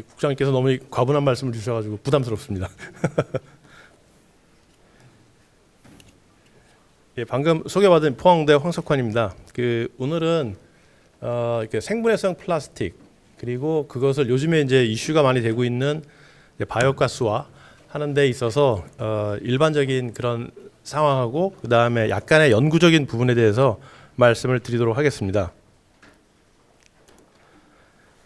국장님께서 너무 과분한 말씀을 주셔가지고 부담스럽습니다. 예, 방금 소개받은 포항대 황석환입니다. 그 오늘은 어, 이렇게 생분해성 플라스틱 그리고 그것을 요즘에 이제 이슈가 많이 되고 있는 이제 바이오가스화 하는 데 있어서 어, 일반적인 그런 상황하고 그 다음에 약간의 연구적인 부분에 대해서 말씀을 드리도록 하겠습니다.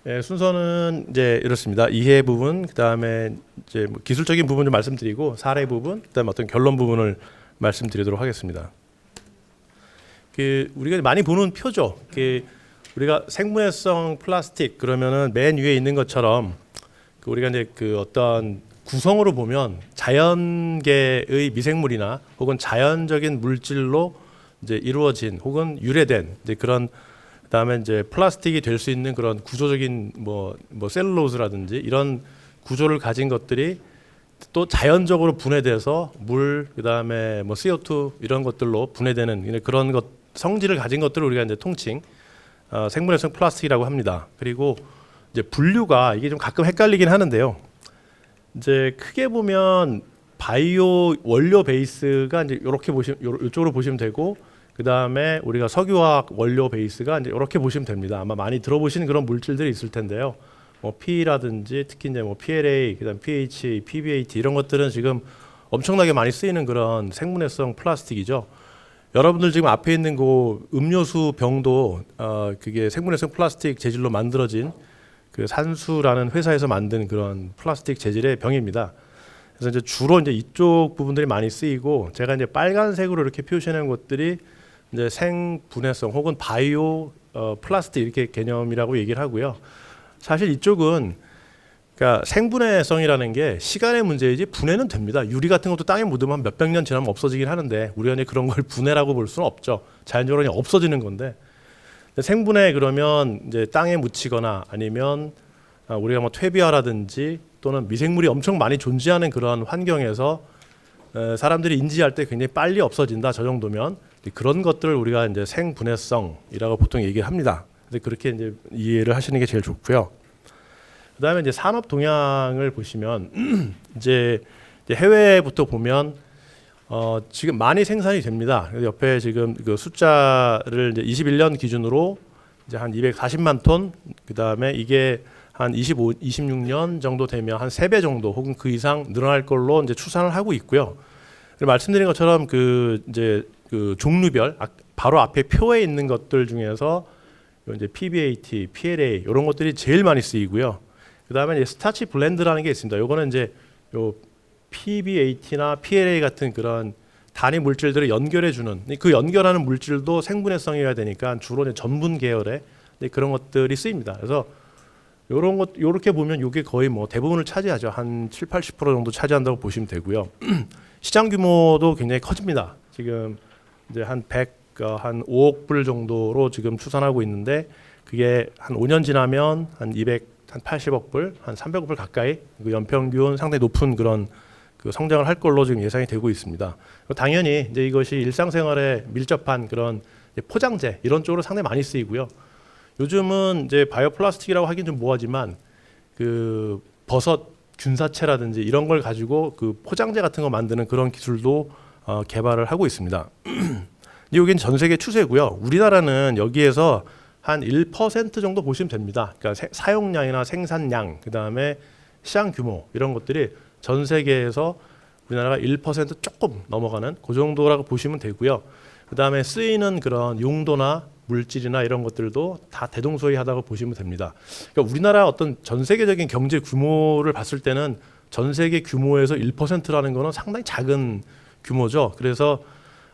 예, 순서는 이제 이렇습니다. 이해 부분, 그 다음에 이제 뭐 기술적인 부분 좀 말씀드리고 사례 부분, 그 다음에 어떤 결론 부분을 말씀드리도록 하겠습니다. 그 우리가 많이 보는 표죠. 그 우리가 생분해성 플라스틱 그러면은 맨 위에 있는 것처럼 그 우리가 이제 그 어떤 구성으로 보면 자연계의 미생물이나 혹은 자연적인 물질로 이제 이루어진 혹은 유래된 이제 그런 그다음에 이제 플라스틱이 될 수 있는 그런 구조적인 뭐 뭐 셀룰로스라든지 이런 구조를 가진 것들이 또 자연적으로 분해돼서 물 그다음에 뭐 CO2 이런 것들로 분해되는 그런 것 성질을 가진 것들을 우리가 이제 통칭 어, 생분해성 플라스틱이라고 합니다. 그리고 이제 분류가 이게 좀 가끔 헷갈리긴 하는데요. 이제 크게 보면 바이오 원료 베이스가 이제 이렇게 보시면 이쪽으로 보시면 되고 그 다음에 우리가 석유화학 원료 베이스가 이제 이렇게 보시면 됩니다. 아마 많이 들어보시는 그런 물질들이 있을 텐데요. 뭐 P라든지 특히 이제 뭐 PLA, 그다음 pH, PBAT 이런 것들은 지금 엄청나게 많이 쓰이는 그런 생분해성 플라스틱이죠. 여러분들 지금 앞에 있는 그 음료수 병도 어 그게 생분해성 플라스틱 재질로 만들어진 그 산수라는 회사에서 만든 그런 플라스틱 재질의 병입니다. 그래서 이제 주로 이제 이쪽 부분들이 많이 쓰이고 제가 이제 빨간색으로 이렇게 표시하는 것들이 이제 생분해성 혹은 바이오 어, 플라스틱 이렇게 개념이라고 얘기를 하고요. 사실 이쪽은 그러니까 생분해성이라는 게 시간의 문제이지 분해는 됩니다. 유리 같은 것도 땅에 묻으면 몇백 년 지나면 없어지긴 하는데 우리가 이제 그런 걸 분해라고 볼 수는 없죠. 자연적으로 그냥 없어지는 건데 생분해 그러면 이제 땅에 묻히거나 아니면 아, 우리가 뭐 퇴비화라든지 또는 미생물이 엄청 많이 존재하는 그런 환경에서 에, 사람들이 인지할 때 굉장히 빨리 없어진다. 저 정도면 그런 것들을 우리가 이제 생분해성이라고 보통 얘기를 합니다. 근데 그렇게 이제 이해를 하시는 게 제일 좋고요. 그다음에 이제 산업 동향을 보시면 이제 해외부터 보면 어 지금 많이 생산이 됩니다. 옆에 지금 그 숫자를 이제 21년 기준으로 이제 한 240만 톤, 그다음에 이게 한 25, 26년 정도 되면 한세배 정도 혹은 그 이상 늘어날 걸로 이제 추산을 하고 있고요. 말씀드린 것처럼 그 이제 그 종류별 아, 바로 앞에 표에 있는 것들 중에서 요 이제 PBAT, PLA 이런 것들이 제일 많이 쓰이고요. 그다음에 스타치 블렌드라는 게 있습니다. 요거는 이제 요 PBAT나 PLA 같은 그런 단위 물질들을 연결해 주는 그 연결하는 물질도 생분해성이어야 되니까 주로 이제 전분 계열의 그런 것들이 쓰입니다. 그래서 요런 것 요렇게 보면 요게 거의 뭐 대부분을 차지하죠. 한 7, 80% 정도 차지한다고 보시면 되고요. 시장 규모도 굉장히 커집니다. 지금 이제 한 100, 어, 한 5억 불 정도로 지금 추산하고 있는데 그게 한 5년 지나면 한 200, 한 80억 불, 한 300억 불 가까이 그 연평균 상당히 높은 그런 그 성장을 할 걸로 지금 예상이 되고 있습니다. 당연히 이제 이것이 일상생활에 밀접한 그런 포장재 이런 쪽으로 상당히 많이 쓰이고요. 요즘은 이제 바이오 플라스틱이라고 하긴 좀 뭐하지만 그 버섯 균사체라든지 이런 걸 가지고 그 포장재 같은 거 만드는 그런 기술도 어, 개발을 하고 있습니다. 여기는 전 세계 추세고요. 우리나라는 여기에서 한 1% 정도 보시면 됩니다. 그러니까 세, 사용량이나 생산량, 그 다음에 시장 규모 이런 것들이 전 세계에서 우리나라가 1% 조금 넘어가는 그 정도라고 보시면 되고요. 그 다음에 쓰이는 그런 용도나 물질이나 이런 것들도 다 대동소이하다고 보시면 됩니다. 그러니까 우리나라 어떤 전 세계적인 경제 규모를 봤을 때는 전 세계 규모에서 1%라는 거는 상당히 작은 규모죠. 그래서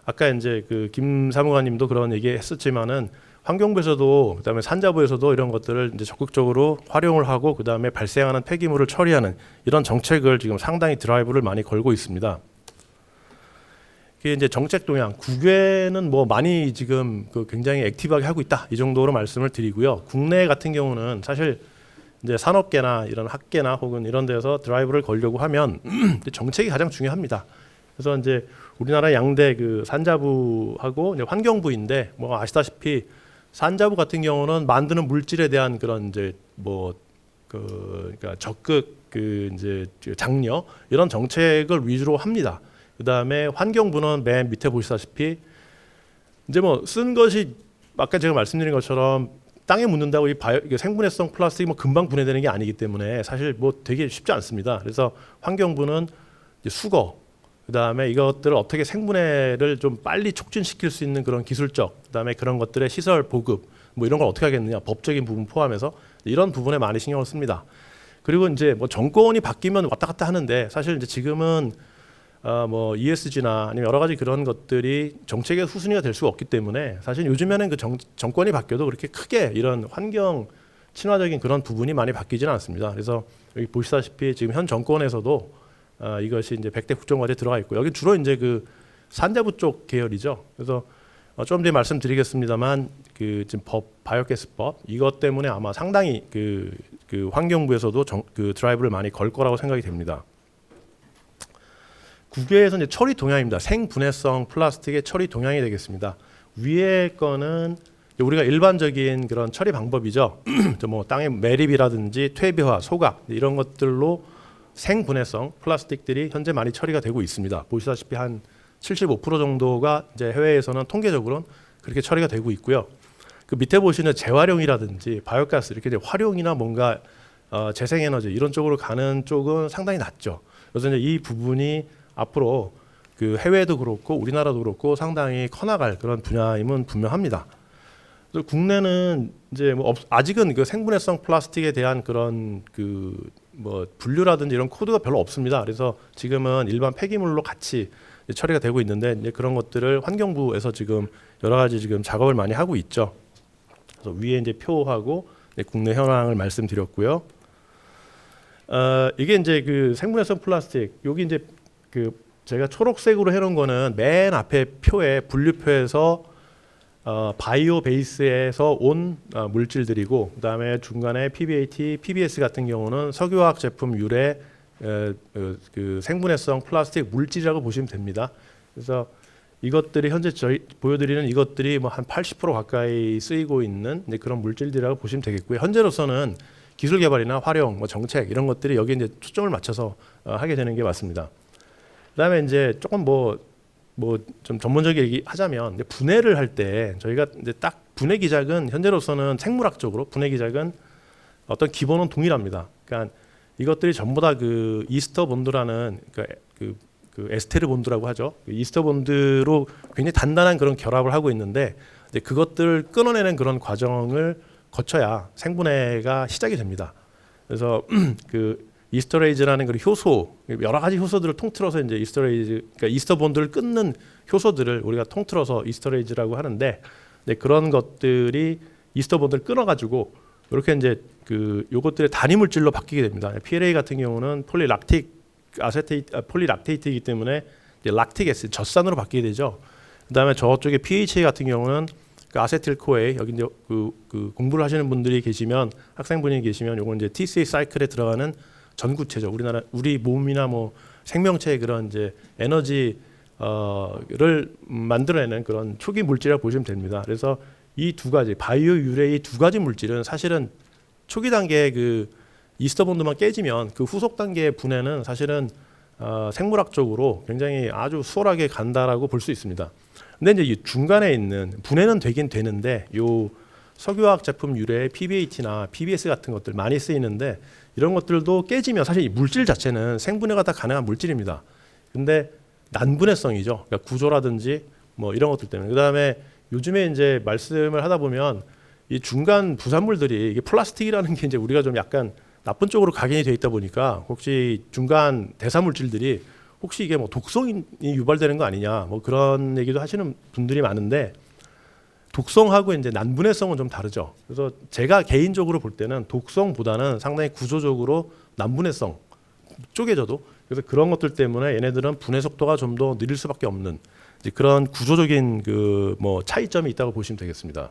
아까 이제 그 김 사무관님도 그런 얘기 했었지만은 환경부에서도 그다음에 산자부에서도 이런 것들을 이제 적극적으로 활용을 하고 그다음에 발생하는 폐기물을 처리하는 이런 정책을 지금 상당히 드라이브를 많이 걸고 있습니다. 이게 이제 정책 동향 국외는 뭐 많이 지금 그 굉장히 액티브하게 하고 있다 이 정도로 말씀을 드리고요. 국내 같은 경우는 사실 이제 산업계나 이런 학계나 혹은 이런 데서 드라이브를 걸려고 하면 정책이 가장 중요합니다. 그래서 이제 우리나라 양대 그 산자부하고 이제 환경부인데 뭐 아시다시피 산자부 같은 경우는 만드는 물질에 대한 그런 이제 뭐 그 그러니까 적극 그 이제 장려 이런 정책을 위주로 합니다. 그 다음에 환경부는 맨 밑에 보시다시피 이제 뭐 쓴 것이 아까 제가 말씀드린 것처럼 땅에 묻는다고 이 바이오, 생분해성 플라스틱이 뭐 금방 분해되는 게 아니기 때문에 사실 뭐 되게 쉽지 않습니다. 그래서 환경부는 수거 그다음에 이것들을 어떻게 생분해를 좀 빨리 촉진시킬 수 있는 그런 기술적 그다음에 그런 것들의 시설 보급 뭐 이런 걸 어떻게 하겠느냐 법적인 부분 포함해서 이런 부분에 많이 신경을 씁니다. 그리고 이제 뭐 정권이 바뀌면 왔다 갔다 하는데 사실 이제 지금은 어, 뭐 ESG나 아니면 여러 가지 그런 것들이 정책의 후순위가 될 수가 없기 때문에 사실 요즘에는 그 정, 정권이 바뀌어도 그렇게 크게 이런 환경 친화적인 그런 부분이 많이 바뀌지는 않습니다. 그래서 여기 보시다시피 지금 현 정권에서도 어, 이것이 이제 100대 국정과제에 들어가 있고 여기 주로 이제 그 산자부 쪽 계열이죠. 그래서 어, 좀 뒤에 말씀드리겠습니다만 그 지금 법 바이오가스법 이것 때문에 아마 상당히 그, 그 환경부에서도 정, 그 드라이브를 많이 걸 거라고 생각이 됩니다. 국외에서 이제 처리 동향입니다. 생분해성 플라스틱의 처리 동향이 되겠습니다. 위에 거는 우리가 일반적인 그런 처리 방법이죠. 뭐 땅의 매립이라든지 퇴비화, 소각 이런 것들로 생분해성 플라스틱들이 현재 많이 처리가 되고 있습니다. 보시다시피 한 75% 정도가 이제 해외에서는 통계적으로 그렇게 처리가 되고 있고요. 그 밑에 보시는 재활용이라든지 바이오가스 이렇게 활용이나 뭔가 어, 재생에너지 이런 쪽으로 가는 쪽은 상당히 낮죠. 그래서 이제 이 부분이 앞으로 그 해외도 그렇고 우리나라도 그렇고 상당히 커나갈 그런 분야임은 분명합니다. 국내는 이제 뭐 없, 아직은 그 생분해성 플라스틱에 대한 그런 그 뭐 분류라든지 이런 코드가 별로 없습니다. 그래서 지금은 일반 폐기물로 같이 처리가 되고 있는데 이제 그런 것들을 환경부에서 지금 여러 가지 지금 작업을 많이 하고 있죠. 그래서 위에 이제 표하고 국내 현황을 말씀드렸고요. 어, 이게 이제 그 생분해성 플라스틱 여기 이제 그 제가 초록색으로 해놓은 거는 맨 앞에 표에 분류표에서 어, 바이오 베이스에서 온 어, 물질들이고 그다음에 중간에 PBAT, PBS 같은 경우는 석유화학 제품 유래 에, 어, 그 생분해성 플라스틱 물질이라고 보시면 됩니다. 그래서 이것들이 현재 저희 보여드리는 이것들이 뭐 한 80% 가까이 쓰이고 있는 그런 물질들이라고 보시면 되겠고요. 현재로서는 기술 개발이나 활용, 뭐 정책 이런 것들이 여기 이제 초점을 맞춰서 어, 하게 되는 게 맞습니다. 그다음에 이제 조금 뭐 뭐 좀 전문적인 얘기 하자면 분해를 할 때 저희가 이제 딱 분해 기작은 현재로서는 생물학적으로 분해 기작은 어떤 기본은 동일합니다. 그러니까 이것들이 전부 다 그 이스터 본드라는 그, 그, 그 에스테르 본드라고 하죠. 그 이스터 본드로 굉장히 단단한 그런 결합을 하고 있는데 그것들을 끊어내는 그런 과정을 거쳐야 생분해가 시작이 됩니다. 그래서 그 이스터레이즈라는 그 효소 여러 가지 효소들을 통틀어서 이제 이스터레이즈 그러니까 이스터 본드를 끊는 효소들을 우리가 통틀어서 이스터레이즈라고 하는데 네, 그런 것들이 이스터 본드를 끊어가지고 이렇게 이제 그 요것들의 단위 물질로 바뀌게 됩니다. PLA 같은 경우는 폴리락틱 아세테이트 아, 폴리락테이트이기 때문에 이제 락틱 애시드 젖산으로 바뀌게 되죠. 그다음에 저쪽에 PHA 같은 경우는 그 아세틸 코에 여기 이제 그, 그 공부를 하시는 분들이 계시면 학생분이 계시면 요건 이제 TCA 사이클에 들어가는 전구체죠. 우리나라 우리 몸이나 뭐 생명체의 그런 이제 에너지 어를 만들어내는 그런 초기 물질이라고 보시면 됩니다. 그래서 이 두 가지 바이오 유래의 두 가지 물질은 사실은 초기 단계의 그 이스터 본드만 깨지면 그 후속 단계의 분해는 사실은 어, 생물학적으로 굉장히 아주 수월하게 간다라고 볼 수 있습니다. 근데 이제 이 중간에 있는 분해는 되긴 되는데 요 석유화학 제품 유래의 PBAT나 PBS 같은 것들 많이 쓰이는데 이런 것들도 깨지면 사실 이 물질 자체는 생분해가 다 가능한 물질입니다. 근데 난분해성이죠. 그러니까 구조라든지 뭐 이런 것들 때문에. 그다음에 요즘에 이제 말씀을 하다 보면 이 중간 부산물들이 이게 플라스틱이라는 게 이제 우리가 좀 약간 나쁜 쪽으로 각인이 돼 있다 보니까 혹시 중간 대사 물질들이 혹시 이게 뭐 독성이 유발되는 거 아니냐 뭐 그런 얘기도 하시는 분들이 많은데 독성하고 이제 난분해성은 좀 다르죠. 그래서 제가 개인적으로 볼 때는 독성보다는 상당히 구조적으로 난분해성 쪼개져도 그래서 그런 것들 때문에 얘네들은 분해 속도가 좀 더 느릴 수밖에 없는 그런 구조적인 그 뭐 차이점이 있다고 보시면 되겠습니다.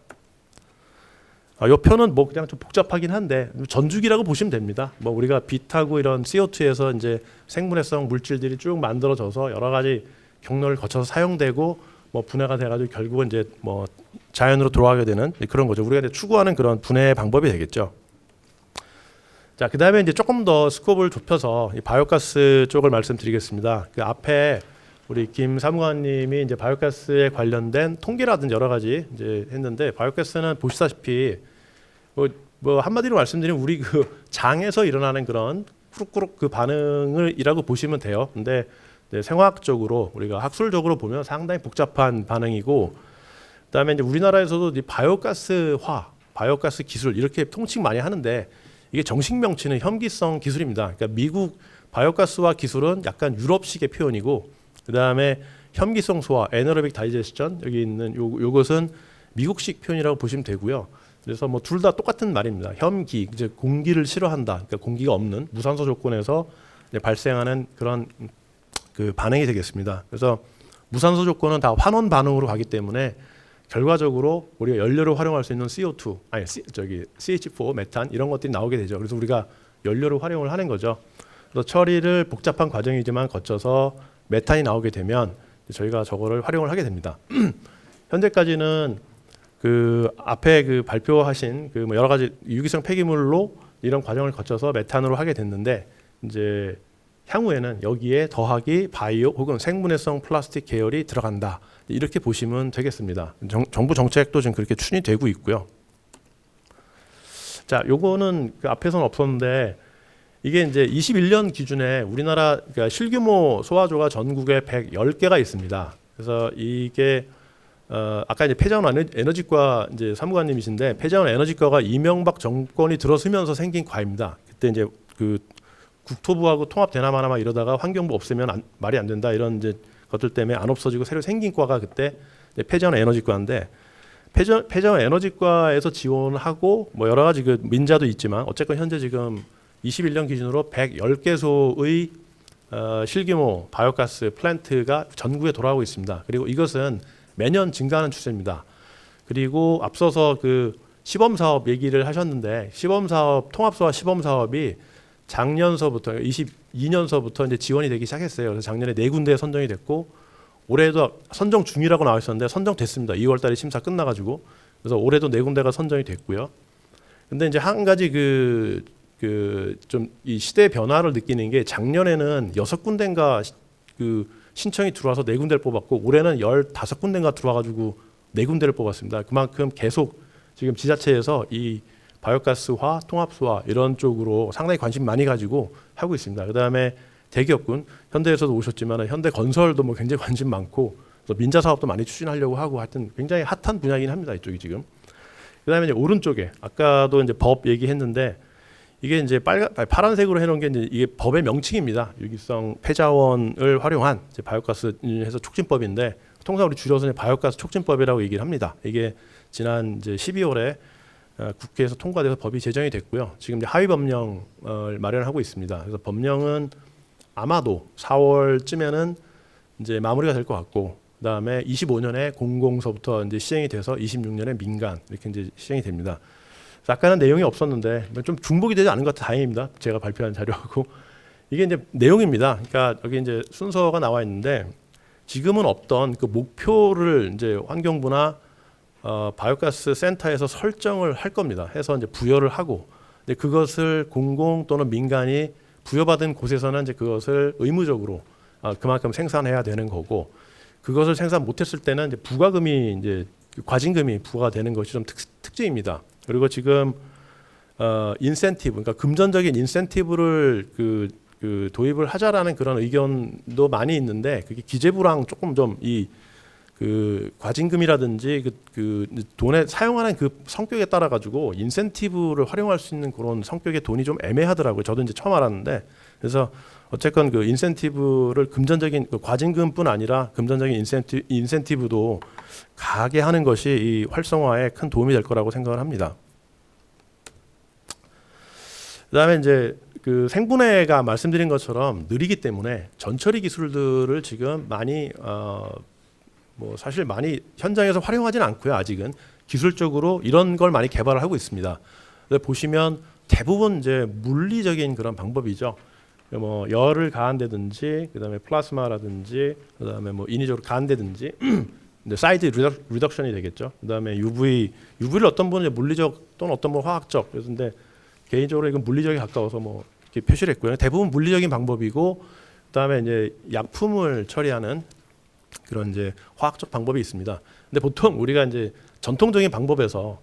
아, 이 표는 뭐 그냥 좀 복잡하긴 한데 전주기라고 보시면 됩니다. 뭐 우리가 빛하고 이런 CO2에서 이제 생분해성 물질들이 쭉 만들어져서 여러 가지 경로를 거쳐서 사용되고 뭐 분해가 돼가지고 결국은 이제 뭐 자연으로 돌아가게 되는 그런 거죠. 우리가 추구하는 그런 분해 방법이 되겠죠. 자, 그 다음에 이제 조금 더 스코프를 좁혀서 이 바이오가스 쪽을 말씀드리겠습니다. 그 앞에 우리 김 사무관님이 이제 바이오가스에 관련된 통계라든지 여러 가지 이제 했는데 바이오가스는 보시다시피 뭐, 뭐 한마디로 말씀드리면 우리 그 장에서 일어나는 그런 꾸룩꾸룩 그 반응을 이라고 보시면 돼요. 근데 네, 생화학적으로 우리가 학술적으로 보면 상당히 복잡한 반응이고 그다음에 이제 우리나라에서도 이 바이오가스화, 바이오가스 기술 이렇게 통칭 많이 하는데 이게 정식 명칭은 혐기성 기술입니다. 그러니까 미국 바이오가스화 기술은 약간 유럽식의 표현이고 그다음에 혐기성 소화, 에너로빅 다이제스션 여기 있는 요 요것은 미국식 표현이라고 보시면 되고요. 그래서 뭐 둘 다 똑같은 말입니다. 혐기 이제 공기를 싫어한다. 그러니까 공기가 없는 무산소 조건에서 발생하는 그런 그 반응이 되겠습니다. 그래서 무산소 조건은 다 환원 반응으로 가기 때문에 결과적으로 우리가 연료를 활용할 수 있는 CO2 아니 C, 저기 CH4 메탄 이런 것들이 나오게 되죠. 그래서 우리가 연료를 활용을 하는 거죠. 그래서 처리를 복잡한 과정이지만 거쳐서 메탄이 나오게 되면 저희가 저거를 활용을 하게 됩니다. 현재까지는 그 앞에 그 발표하신 그뭐 여러 가지 유기성 폐기물로 이런 과정을 거쳐서 메탄으로 하게 됐는데 이제 향후에는 여기에 더하기 바이오 혹은 생분해성 플라스틱 계열이 들어간다 이렇게 보시면 되겠습니다. 정, 정부 정책도 지금 그렇게 추진이 되고 있고요. 자, 요거는 그 앞에서는 없었는데 이게 이제 21년 기준에 우리나라 그러니까 실규모 소화조가 전국에 110개가 있습니다. 그래서 이게 어, 아까 이제 폐자원 에너- 에너지과 이제 사무관님이신데 폐자원 에너지과가 이명박 정권이 들어서면서 생긴 과입니다. 그때 이제 그 국토부하고 통합 되나 마나 막 이러다가 환경부 없애면 안- 말이 안 된다 이런 이제 것들 때문에 안 없어지고 새로 생긴 과가 그때 폐자원 에너지과인데 폐자, 폐자원 에너지과에서 지원하고 뭐 여러 가지 그 민자도 있지만 어쨌건 현재 지금 21년 기준으로 110개소의 어, 실규모 바이오가스 플랜트가 전국에 돌아오고 있습니다. 그리고 이것은 매년 증가하는 추세입니다. 그리고 앞서서 그 시범 사업 얘기를 하셨는데 시범 사업 통합소와 시범 사업이 작년서부터 22년서부터 이제 지원이 되기 시작했어요. 그래서 작년에 네 군데 선정이 됐고 올해도 선정 중이라고 나와 있었는데 선정됐습니다. 2월달에 심사 끝나가지고 그래서 올해도 네 군데가 선정이 됐고요. 근데 이제 한 가지 그 그 좀 이 시대 변화를 느끼는 게 작년에는 여섯 군데인가 시- 그 신청이 들어와서 네 군데를 뽑았고 올해는 열다섯 군데인가 들어와가지고 네 군데를 뽑았습니다. 그만큼 계속 지금 지자체에서 이 바이오가스화, 통합소화 이런 쪽으로 상당히 관심 많이 가지고 하고 있습니다. 그다음에 대기업군 현대에서도 오셨지만 현대 건설도 뭐 굉장히 관심 많고 민자 사업도 많이 추진하려고 하고 하여튼 굉장히 핫한 분야이긴 합니다. 이쪽이 지금. 그다음에 이제 오른쪽에 아까도 이제 법 얘기했는데 이게 이제 빨간 파란색으로 해놓은 게 이제 이게 법의 명칭입니다. 유기성 폐자원을 활용한 바이오가스 해서 촉진법인데 통상 우리 줄여서 바이오가스 촉진법이라고 얘기를 합니다. 이게 지난 이제 12월에 어, 국회에서 통과돼서 법이 제정이 됐고요. 지금 이제 하위 법령을 마련하고 있습니다. 그래서 법령은 아마도 4월쯤에는 이제 마무리가 될 것 같고 그다음에 25년에 공공서부터 이제 시행이 돼서 26년에 민간 이렇게 이제 시행이 됩니다. 아까는 내용이 없었는데 좀 중복이 되지 않은 것 같아 다행입니다. 제가 발표한 자료하고 이게 이제 내용입니다. 그러니까 여기 이제 순서가 나와 있는데 지금은 없던 그 목표를 이제 환경부나 어, 바이오가스 센터에서 설정을 할 겁니다. 해서 이제 부여를 하고 근데 그것을 공공 또는 민간이 부여받은 곳에서는 이제 그것을 의무적으로 아, 그만큼 생산해야 되는 거고 그것을 생산 못했을 때는 이제 부과금이 이제 과징금이 부과가 되는 것이 좀 특, 특징입니다. 그리고 지금 어, 인센티브, 그러니까 금전적인 인센티브를 그, 그 도입을 하자라는 그런 의견도 많이 있는데 그게 기재부랑 조금 좀이 그 과징금이라든지 그, 그 돈에 사용하는 그 성격에 따라 가지고 인센티브를 활용할 수 있는 그런 성격의 돈이 좀 애매하더라고요. 저도 이제 처음 알았는데 그래서 어쨌건 그 인센티브를 금전적인 그 과징금뿐 아니라 금전적인 인센티, 인센티브도 가게 하는 것이 이 활성화에 큰 도움이 될 거라고 생각을 합니다. 그다음에 이제 그 생분해가 말씀드린 것처럼 느리기 때문에 전처리 기술들을 지금 많이 어 뭐 사실 많이 현장에서 활용하지는 않고요 아직은 기술적으로 이런 걸 많이 개발을 하고 있습니다. 보시면 대부분 이제 물리적인 그런 방법이죠. 뭐 열을 가한다든지 그다음에 플라스마라든지 그다음에 뭐 인위적으로 가한다든지 근데 사이즈 리덕, 리덕션이 되겠죠. 그다음에 UV UV를 어떤 분은 물리적 또는 어떤 분은 화학적 근데 개인적으로 이건 물리적에 가까워서 뭐 이렇게 표시를 했고요. 대부분 물리적인 방법이고 그다음에 이제 약품을 처리하는 그런 이제 화학적 방법이 있습니다. 근데 보통 우리가 이제 전통적인 방법에서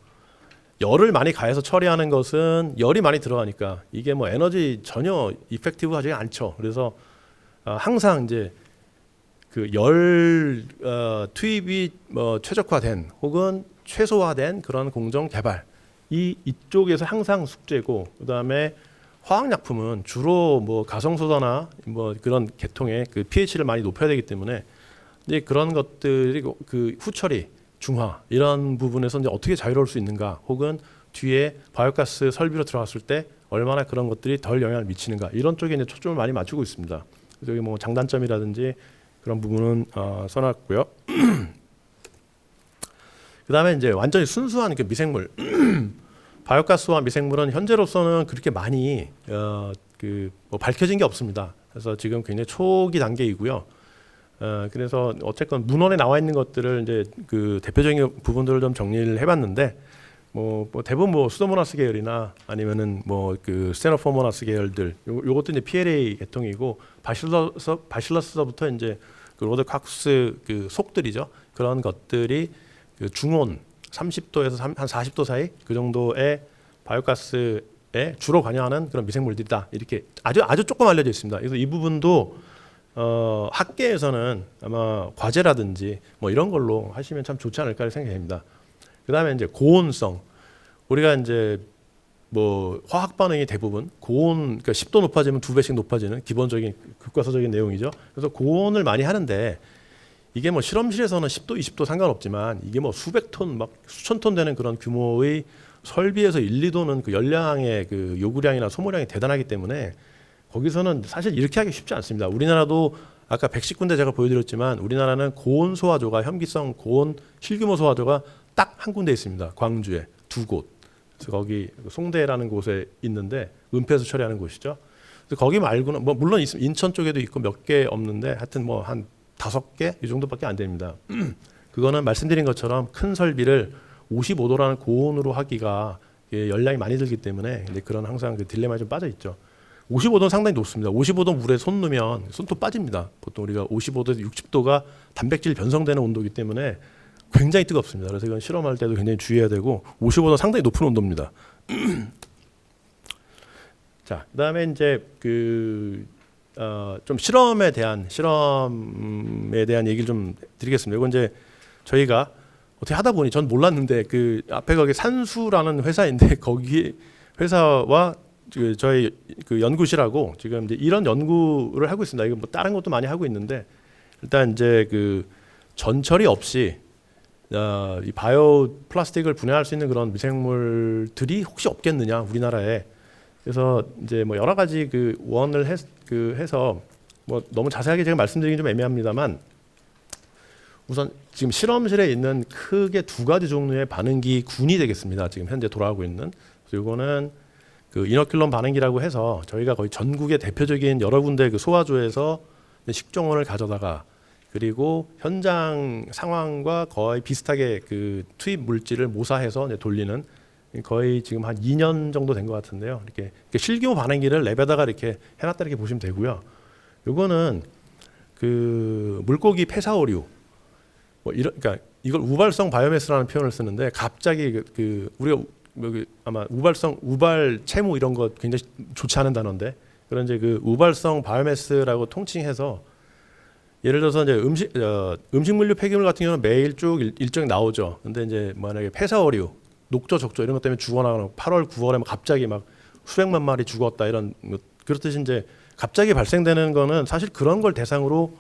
열을 많이 가해서 처리하는 것은 열이 많이 들어가니까 이게 뭐 에너지 전혀 이펙티브하지 않죠. 그래서 어, 항상 이제 그열 어, 투입이 뭐 최적화된 혹은 최소화된 그런 공정 개발 이 이쪽에서 항상 숙제고 그다음에 화학약품은 주로 뭐 가성소다나 뭐 그런 계통의 그 pH를 많이 높여야 되기 때문에 이제 그런 것들이 그 후처리 중화 이런 부분에서 이제 어떻게 자유로울 수 있는가 혹은 뒤에 바이오가스 설비로 들어갔을 때 얼마나 그런 것들이 덜 영향을 미치는가 이런 쪽에 이제 초점을 많이 맞추고 있습니다. 그래서 여기 뭐 장단점이라든지 그런 부분은 어, 써놨고요. 그다음에 이제 완전히 순수한 그 미생물 바이오가스와 미생물은 현재로서는 그렇게 많이 어, 그뭐 밝혀진 게 없습니다. 그래서 지금 굉장히 초기 단계이고요. 어, 그래서 어쨌건 문헌에 나와 있는 것들을 이제 그 대표적인 부분들을 좀 정리를 해봤는데 뭐, 뭐 대부분 뭐 수도모나스 계열이나 아니면은 뭐 그 스테노포모나스 계열들 요, 요것도 이제 PLA 계통이고 바실러스 바실러스서부터 이제 그 로드카쿠스 그 속들이죠 그런 것들이 그 중온 30도에서 한 40도 사이 그 정도의 바이오가스에 주로 관여하는 그런 미생물들이다 이렇게 아주 아주 조금 알려져 있습니다. 그래서 이 부분도 어, 학계에서는 아마 과제라든지 뭐 이런 걸로 하시면 참 좋지 않을까 생각됩니다. 그다음에 이제 고온성 우리가 이제 뭐 화학 반응이 대부분 고온 그러니까 10도 높아지면 두 배씩 높아지는 기본적인 교과서적인 내용이죠. 그래서 고온을 많이 하는데 이게 뭐 실험실에서는 10도, 20도 상관없지만 이게 뭐 수백 톤, 막 수천 톤 되는 그런 규모의 설비에서 1, 2도는 그 열량의 그 요구량이나 소모량이 대단하기 때문에 거기서는 사실 이렇게 하기 쉽지 않습니다. 우리나라도 아까 110군데 제가 보여드렸지만 우리나라는 고온 소화조가 현기성 고온 실규모 소화조가 딱 한 군데 있습니다. 광주에 두 곳. 그래서 거기 송대라는 곳에 있는데 은폐수 처리하는 곳이죠. 그래서 거기 말고는 뭐 물론 있- 인천 쪽에도 있고 몇 개 없는데 하여튼 뭐 한 다섯 개 이 정도밖에 안 됩니다. 그거는 말씀드린 것처럼 큰 설비를 55도라는 고온으로 하기가 예, 열량이 많이 들기 때문에 그런 항상 그 딜레마에 좀 빠져 있죠. 55도는 상당히 높습니다. 55도 물에 손 넣으면 손톱 빠집니다. 보통 우리가 55도에서 60도가 단백질 변성되는 온도이기 때문에 굉장히 뜨겁습니다. 그래서 이건 실험할 때도 굉장히 주의해야 되고 55도 는 상당히 높은 온도입니다. 자, 그다음에 이제 그 어, 좀 실험에 대한 실험에 대한 얘기를 좀 드리겠습니다. 이건 이제 저희가 어떻게 하다 보니 전 몰랐는데 그 앞에 거기 산수라는 회사인데 거기 회사와 그 저희 그 연구실하고 지금 이제 이런 연구를 하고 있습니다. 이거 뭐 다른 것도 많이 하고 있는데 일단 이제 그 전처리 없이 어, 이 바이오 플라스틱을 분해할 수 있는 그런 미생물들이 혹시 없겠느냐 우리나라에 그래서 이제 뭐 여러 가지 그 원을 해, 그 해서 뭐 너무 자세하게 제가 말씀드리긴 좀 애매합니다만 우선 지금 실험실에 있는 크게 두 가지 종류의 반응기 군이 되겠습니다. 지금 현재 돌아가고 있는 그래서 이거는 그 이너큘럼 반응기라고 해서 저희가 거의 전국의 대표적인 여러 군데 그 소화조에서 식종원을 가져다가 그리고 현장 상황과 거의 비슷하게 그 투입 물질을 모사해서 돌리는 거의 지금 한 2년 정도 된 것 같은데요. 이렇게, 실규모 반응기를 랩에다가 이렇게 해놨다 이렇게 보시면 되고요. 요거는 그 물고기 폐사오류 뭐 이런 그러니까 이걸 우발성 바이오매스라는 표현을 쓰는데 갑자기 그, 그 우리가 여기 아마 우발성 우발 채무 이런 거 굉장히 좋지 않은 단어인데 그런 이제 그 우발성 바이오매스라고 통칭해서 예를 들어서 이제 음식 어, 음식물류 폐기물 같은 경우는 매일 쭉 일, 일정이 나오죠. 근데 이제 만약에 폐사오류, 녹조, 적조 이런 것 때문에 죽어나가는 8월, 9월에 막 갑자기 막 수백만 마리 죽었다 이런 뭐 그렇듯이 이제 갑자기 발생되는 거는 사실 그런 걸 대상으로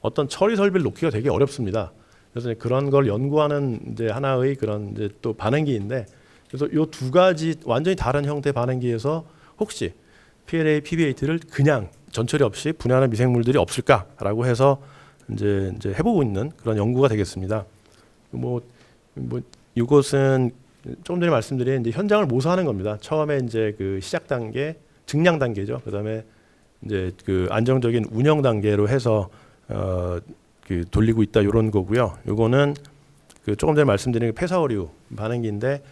어떤 처리 설비를 놓기가 되게 어렵습니다. 그래서 그런 걸 연구하는 이제 하나의 그런 이제 또 반응기인데 그래서 요두 가지 완전히 다른 형태 반응기에서 혹시 PLA, PB8를 그냥 전처리 없이 분해하는 미생물들이 없을까라고 해서 이제 이제 해보고 있는 그런 연구가 되겠습니다. 뭐, 뭐 이것은 조금 전에 말씀드린 이제 현장을 모사하는 겁니다. 처음에 이제 그 시작 단계, 증량 단계죠. 그다음에 이제 그 안정적인 운영 단계로 해서 어, 그 돌리고 있다 이런 거고요. 요거는 그 조금 전에 말씀드린 그 폐사오류 반응기인데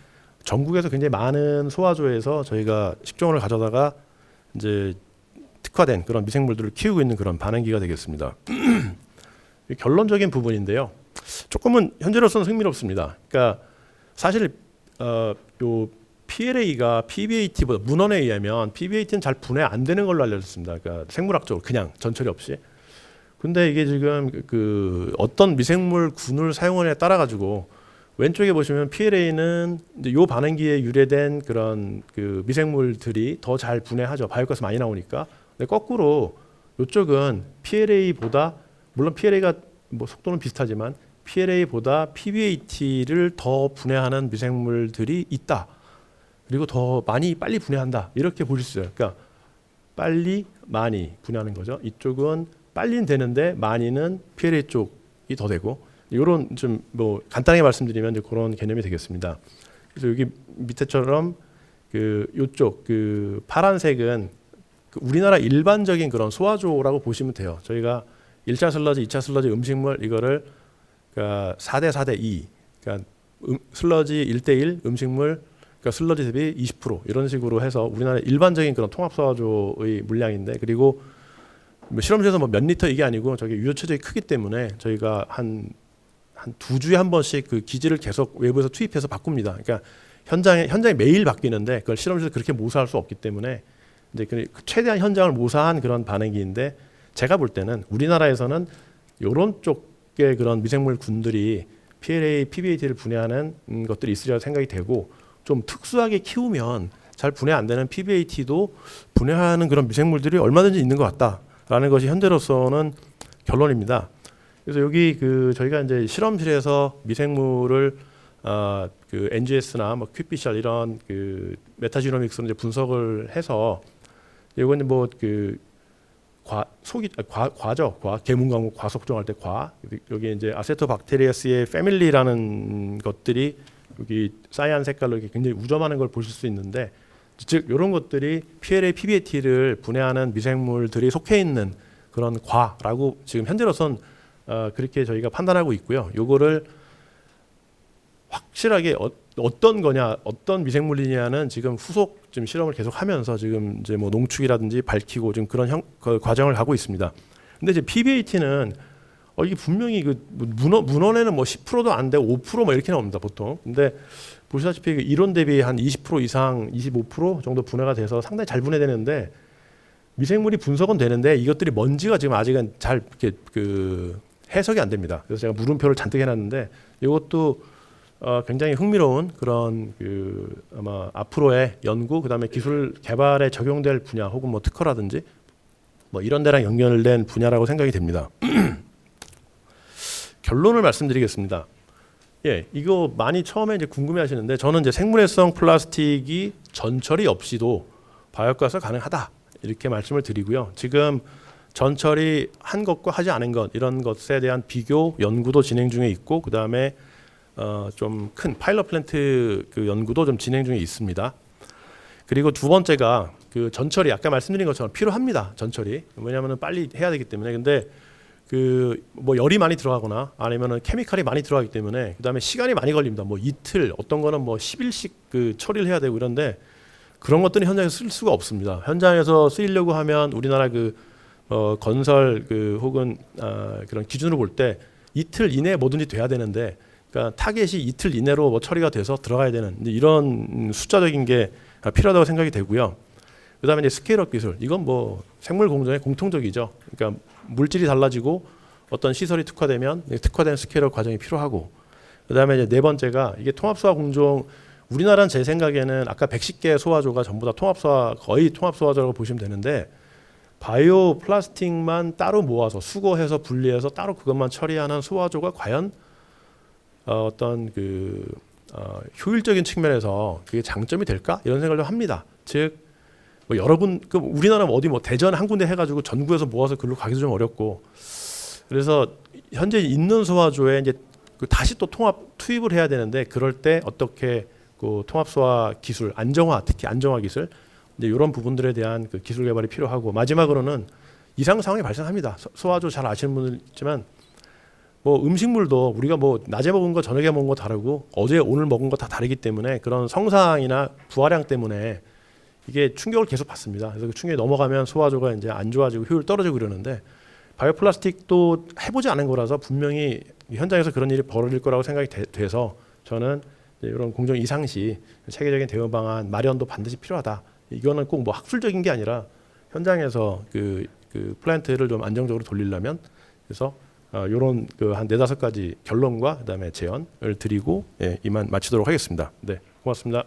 전국에서 굉장히 많은 소화조에서 저희가 식종을 가져다가 이제 특화된 그런 미생물들을 키우고 있는 그런 반응기가 되겠습니다. 이 결론적인 부분인데요. 조금은 현재로서는 흥미롭습니다. 그러니까 사실 어, 요 PLA가 PBAT보다 문헌에 의하면 PBAT는 잘 분해 안 되는 걸로 알려졌습니다. 그러니까 생물학적으로 그냥 전처리 없이. 근데 이게 지금 그- 그 어떤 미생물 군을 사용하느냐에 따라 가지고 왼쪽에 보시면 PLA는 이제 요 반응기에 유래된 그런 그 미생물들이 더 잘 분해하죠. 바이오가스 많이 나오니까. 근데 거꾸로 요쪽은 PLA보다 물론 PLA가 뭐 속도는 비슷하지만 PLA보다 PBAT를 더 분해하는 미생물들이 있다. 그리고 더 많이 빨리 분해한다. 이렇게 보실 수 있어요. 그러니까 빨리 많이 분해하는 거죠. 이쪽은 빨리는 되는데 많이는 PLA 쪽이 더 되고 이런 좀 뭐 간단하게 말씀드리면 이제 그런 개념이 되겠습니다. 그래서 여기 밑에처럼 그 요쪽 그 파란색은 그 우리나라 일반적인 그런 소화조라고 보시면 돼요. 저희가 1차 슬러지, 2차 슬러지 음식물 이거를 그러니까 4대 4대 2. 그러니까 음, 슬러지 1대 1 음식물 그러니까 슬러지 대비 20% 이런 식으로 해서 우리나라 일반적인 그런 통합 소화조의 물량인데 그리고 뭐 실험실에서 뭐 몇 리터 이게 아니고 저게 유효 체적이 크기 때문에 저희가 한 한 두 주에 한 번씩 그 기지를 계속 외부에서 투입해서 바꿉니다. 그러니까 현장에 현장에 매일 바뀌는데 그걸 실험실에서 그렇게 모사할 수 없기 때문에 이제 그 최대한 현장을 모사한 그런 반응기인데 제가 볼 때는 우리나라에서는 이런 쪽의 그런 미생물 군들이 PLA, PBAT를 분해하는 음, 것들이 있으리라 생각이 되고 좀 특수하게 키우면 잘 분해 안 되는 PBAT도 분해하는 그런 미생물들이 얼마든지 있는 것 같다라는 것이 현재로서는 결론입니다. 그래서 여기 그 저희가 이제 실험실에서 미생물을 어, 그 NGS나 뭐 qPCR 이런 그 메타지노믹스로 이제 분석을 해서 이건 뭐그 과 속이 아, 과 과죠. 과 계문 과목 과 속정할 때 과. 여기 이제 아세토박테리아스의 패밀리라는 것들이 여기 사이안 색깔로 이렇게 굉장히 우점하는 걸 보실 수 있는데 즉 이런 것들이 PLA, PBAT를 분해하는 미생물들이 속해 있는 그런 과라고 지금 현재로선 어, 그렇게 저희가 판단하고 있고요. 요거를 확실하게 어, 어떤 거냐, 어떤 미생물이냐는 지금 후속 지금 실험을 계속하면서 지금 이제 뭐 농축이라든지 밝히고 지금 그런 형, 그 과정을 가고 있습니다. 근데 이제 PBAT는 어 이게 분명히 그 문헌 문헌에는 뭐 10%도 안 되고 5%뭐 이렇게 나옵니다 보통. 근데 보시다시피 그 이론 대비 한 20% 이상, 25% 정도 분해가 돼서 상당히 잘 분해되는데 미생물이 분석은 되는데 이것들이 먼지가 지금 아직은 잘 이렇게 그 해석이 안 됩니다. 그래서 제가 물음표를 잔뜩 해놨는데 이것도 어, 굉장히 흥미로운 그런 그 아마 앞으로의 연구 그다음에 기술 개발에 적용될 분야 혹은 뭐 특허라든지 뭐 이런 데랑 연결된 분야라고 생각이 됩니다. 결론을 말씀드리겠습니다. 예, 이거 많이 처음에 이제 궁금해하시는데 저는 이제 생물해성 플라스틱이 전처리 없이도 바이오가스 가능하다 이렇게 말씀을 드리고요. 지금 전처리 한 것과 하지 않은 것 이런 것에 대한 비교 연구도 진행 중에 있고 그 다음에 어, 좀 큰 파일럿 플랜트 그 연구도 좀 진행 중에 있습니다. 그리고 두 번째가 그 전처리 아까 말씀드린 것처럼 필요합니다. 전처리 왜냐하면 빨리 해야 되기 때문에 근데 그 뭐 열이 많이 들어가거나 아니면은 케미칼이 많이 들어가기 때문에 그다음에 시간이 많이 걸립니다. 뭐 이틀 어떤 거는 뭐 10일씩 그 처리를 해야 되고 이런데 그런 것들은 현장에서 쓸 수가 없습니다. 현장에서 쓰이려고 하면 우리나라 그 어, 건설 그 혹은 아, 그런 기준으로 볼 때 이틀 이내에 뭐든지 돼야 되는데 그러니까 타겟이 이틀 이내로 뭐 처리가 돼서 들어가야 되는 이런 숫자적인 게 필요하다고 생각이 되고요. 그다음에 이제 스케일업 기술 이건 뭐 생물 공정에 공통적이죠. 그러니까 물질이 달라지고 어떤 시설이 특화되면 특화된 스케일업 과정이 필요하고 그다음에 이제 네 번째가 이게 통합소화 공정 우리나라는 제 생각에는 아까 110개 소화조가 전부 다 통합소화 거의 통합소화조라고 보시면 되는데 바이오 플라스틱만 따로 모아서 수거해서 분리해서 따로 그것만 처리하는 소화조가 과연 어, 어떤 그 어, 효율적인 측면에서 그게 장점이 될까 이런 생각을 좀 합니다. 즉, 뭐 여러분 그 우리나라 어디 뭐 대전 한 군데 해가지고 전국에서 모아서 글로 가기도 좀 어렵고 그래서 현재 있는 소화조에 이제 그 다시 또 통합 투입을 해야 되는데 그럴 때 어떻게 그 통합 소화 기술 안정화 특히 안정화 기술 이제 이런 부분들에 대한 그 기술 개발이 필요하고 마지막으로는 이상 상황이 발생합니다. 소- 소화조 잘 아시는 분들 있지만 뭐 음식물도 우리가 뭐 낮에 먹은 거 저녁에 먹은 거 다르고 어제 오늘 먹은 거 다 다르기 때문에 그런 성상이나 부하량 때문에 이게 충격을 계속 받습니다. 그래서 그 충격이 넘어가면 소화조가 이제 안 좋아지고 효율 떨어지고 그러는데 바이오플라스틱도 해보지 않은 거라서 분명히 현장에서 그런 일이 벌어질 거라고 생각이 돼, 돼서 저는 이런 공정 이상 시 체계적인 대응 방안 마련도 반드시 필요하다. 이거는 꼭 뭐 학술적인 게 아니라 현장에서 그, 그 플랜트를 좀 안정적으로 돌리려면 그래서 어, 이런 그 한 네다섯 가지 결론과 그다음에 제언을 드리고 예, 이만 마치도록 하겠습니다. 네, 고맙습니다.